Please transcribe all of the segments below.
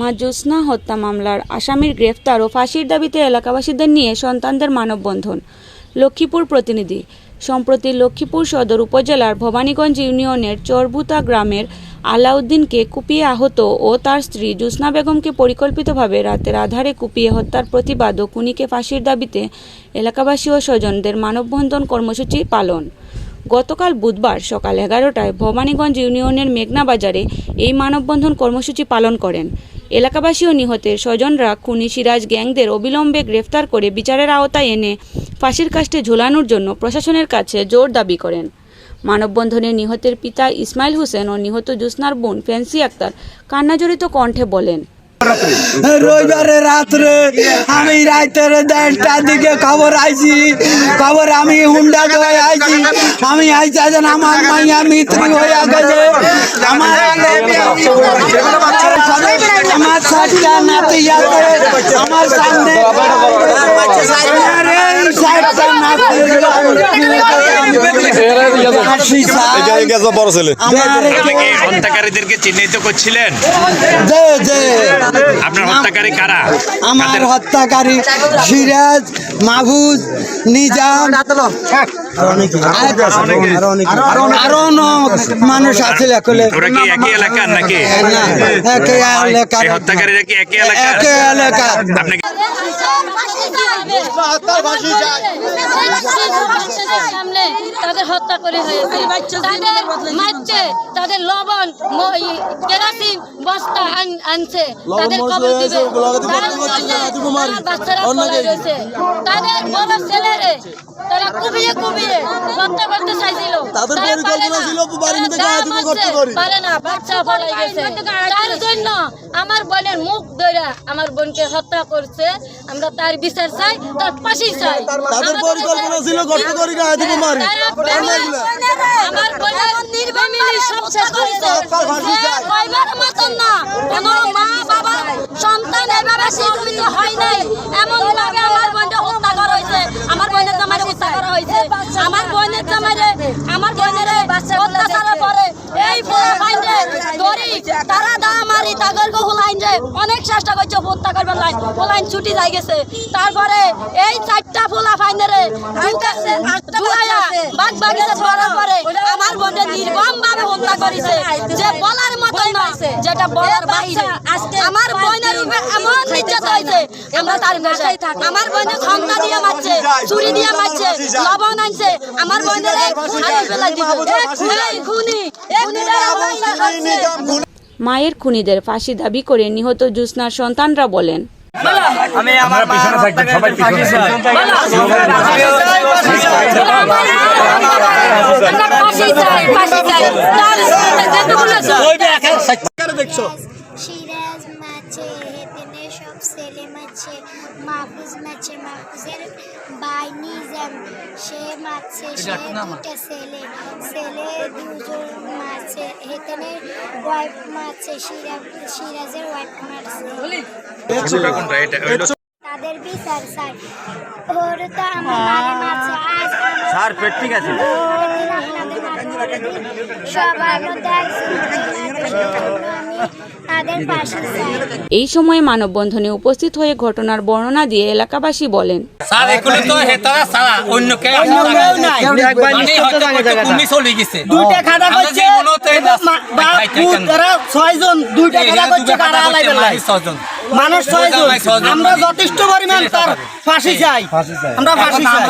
মা জ্যোৎস্না হত্যা মামলার আসামির গ্রেফতার ও ফাঁসির দাবিতে এলাকাবাসীদের নিয়ে সন্তানদের মানববন্ধন। লক্ষ্মীপুর প্রতিনিধি। সম্প্রতি লক্ষ্মীপুর সদর উপজেলার ভবানীগঞ্জ ইউনিয়নের চরবুতা গ্রামের আলাউদ্দিনকে কুপিয়ে আহত ও তার স্ত্রী জ্যোৎস্না বেগমকে পরিকল্পিতভাবে রাতের আধারে কুপিয়ে হত্যার প্রতিবাদ ও খুনিকে ফাঁসির দাবিতে এলাকাবাসী ও স্বজনদের মানববন্ধন কর্মসূচি পালন। গতকাল বুধবার সকাল এগারোটায় ভবানীগঞ্জ ইউনিয়নের মেঘনা বাজারে এই মানববন্ধন কর্মসূচি পালন করেন। এলাকাবাসী ও নিহতের। স্বজনরা খুনি সিরাজ গ্যাংদের অবিলম্বে গ্রেফতার করে বিচারের আওতায় এনে ফাঁসির কাস্টে ঝোলানোর জন্য প্রশাসনের কাছে জোর দাবি করেন। মানববন্ধনে নিহতের পিতা ইসমাইল হোসেন ও নিহত জুসনার বোন ফ্যান্সি আক্তার কান্নাজড়িত কণ্ঠে বলেন রবিবারে রাত্রে আমি রাতের দেড়টার দিকে খবর আইছি। খবর আমি হুন্ডা ধরে আইছি। আমি আইছি যেন আমার মাইয়া মিত্রি হয়ে গেছে। আমার আমার সাতটা আমার সামনে বড় ছেলে হত্যাকারীদেরকে চিহ্নিত করছিলেন? যে যে আপনার হত্যাকারী কারা? আমার হত্যাকারী সিরাজ মাহফুজ নিজাম আরও মানুষ আছে ওরা কি একই এলাকার নাকি? না একে হত্যাকারীরা কি একই এলাকার? একে এলাকা আপনি কি- সামনে তাদের হত্যা করে হয়েছে। তাদের লবণ কেরাসিন বস্তা আনছে। তাদের কবর দিবে। আমার বাচ্চারা রয়েছে। তাদের বড় ছেলেরে তারা কুবিয়ে কুবিয়ে হত্যা করতে চাইছিল। তাদের পরিকল্পনা ছিল বাড়ির মধ্যে তারা গায়ে দিব মারছে, করতে পারি। পারে না বাচ্চা পলাই গেছে। তার জন্য আমার বোনের মুখ ধরে আমার বোনকে হত্যা করছে। আমরা তার বিচার চাই তার পাশে চাই। তাদের পরিকল্পনা ছিল গর্ত করে গায়ে দিব মারি। আমার বোনের নির্বামিলি সব শেষ করেছে। কয়বার মতন না কোন মা বাবা সন্তান এভাবে শিক্ষিত হয় নাই। এমন ভাবে আমার বোনকে হত্যা করা হয়েছে। আমার বোনের জামাইরে হত্যা করা হয়েছে। আমার বোনের জামাইরে আমার বোনের অত্যাচারের পরে এই পুরো ফাইন্ডে দড়ি অনেক চেষ্টা করছে হত্যা করবেন লাইন হুলাইন ছুটি যাই গেছে। তারপরে এই চারটা ফুলা বাগিচা পরে আমার বোনের নির্মম ভাবে হত্যা করেছে। যে বলার মতো না যেটা বলার বাইরে আমার বোনের উপরে এমন নির্যাতন হয়েছে আমরা তার ভাষায় আমার বোনের খন্ডা দিয়ে মারছে ছুরি দিয়ে মারছে লবণ আনছে। আমার বোনের হাতে ফেলাই দিবে এই খুনি। মায়ের খুনিদের ফাঁসি দাবি করে নিহত জ্যোৎস্নার সন্তানরা বলেন আমি আমার পিছনে থাকবেন সবাই পিছনে আমরা ফাঁসি চাই ফাঁসি চাই তার যেটুকুলো সিরাজ মাছে হেতেনে সব ছেলে মাছে মাহফুজ মাছে মাহফুজের ভাই নিজাম সে মাছে সে দুটা ছেলে ছেলে দুজন মাছে হেতেনে ওয়াইফ মাছে সিরাজ সিরাজের ওয়াইফ মারছে। তাদের বিচার চাই ওর তো আমার মারছে আজ স্যার পেট ঠিক আছে? সবার মধ্যে একজন আমি তাদের পাশে চাই এই সময় মানববন্ধনে উপস্থিত হয়ে ঘটনার বর্ণনা দিয়ে এলাকাবাসী বলেন স্যার এগুলো তো হেতারা সারা অন্য কেউ মানে হয়তো চলে গেছে। দুইটা খাতা করছে যে মনোতে এবার মা- বাপ, পুত, এরা ছয়জন দুইটা খাতা করছে কারা আলাই বেলায় মানুষ ছয়জন। আমরা যথেষ্ট পরিমাণ তার ফাঁসি চাই। আমরা ফাঁসি চাই।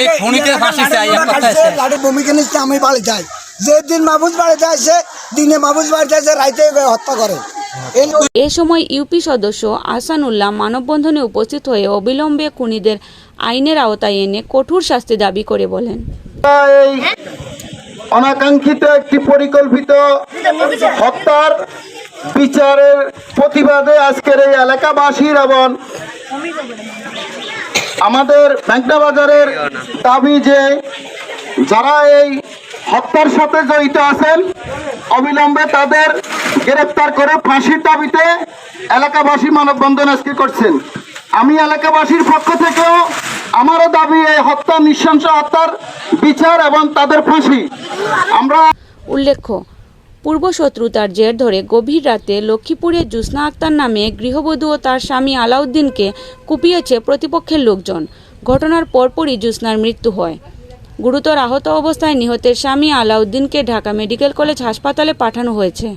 এই খুনিতে ফাঁসি চাই এক কথা আছে লাঠি ভূমিকা নিচ্ছে আমি বাড়ি যাই। যেদিন মাহবুজ বাড়ি যাইছে দিনে মাহবুজ বাড়ি যাইছে রাইতে হত্যা করে। এই এ সময় ইউপি সদস্য আহসানুল্লাহ মানববন্ধনে উপস্থিত হয়ে অবিলম্বে খুনিদের আইনের আওতায় এনে কঠোর শাস্তি দাবি করে বলেন। অনাকাঙ্ক্ষিত একটি পরিকল্পিত হত্যার বিচারের প্রতিবাদে আজকের এই এলাকাবাসীর এবং আমাদের বাজারের দাবি যে যারা এই হত্যার সাথে জড়িত আছেন। অবিলম্বে তাদের গ্রেপ্তার করে ফাঁসির দাবিতে এলাকাবাসী মানববন্ধন আজকে করছেন। আমি এলাকাবাসীর পক্ষ থেকেও আমারও দাবি, এই হত্যা, নৃশংস হত্যার বিচার এবং তাদের ফাঁসি। আমরা উল্লেখ্য পূর্বশত্রুতার জের ধরে গভীর রাতে লক্ষ্মীপুরে জ্যোৎস্না আক্তার নামে গৃহবধূ ও তার স্বামী আলাউদ্দিনকে কুপিয়েছে প্রতিপক্ষের লোকজন। ঘটনার পরপরই জ্যোৎস্নার মৃত্যু হয়। গুরুতর আহত অবস্থায় নিহতের স্বামী আলাউদ্দিনকে ঢাকা মেডিকেল কলেজ হাসপাতালে পাঠানো হয়েছে।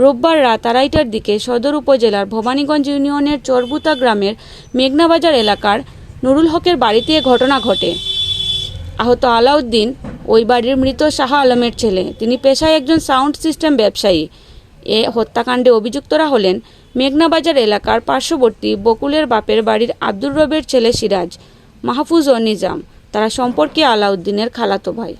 রোববার রাত আড়াইটার দিকে সদর উপজেলার ভবানীগঞ্জ ইউনিয়নের চরবুতা গ্রামের মেঘনাবাজার এলাকার নুরুল হকের বাড়িতে ঘটনা ঘটে। আহত আলাউদ্দিন ওই বাড়ির মৃত শাহ আলমের ছেলে। তিনি পেশায় একজন সাউন্ড সিস্টেম ব্যবসায়ী। এ হত্যাকাণ্ডে অভিযুক্তরা হলেন মেঘনাবাজার এলাকার পার্শ্ববর্তী বকুলের বাপের বাড়ির আব্দুর রবের ছেলে সিরাজ, মাহফুজ ও নিজাম। তারা সম্পর্কে আলাউদ্দিনের খালাতো ভাই।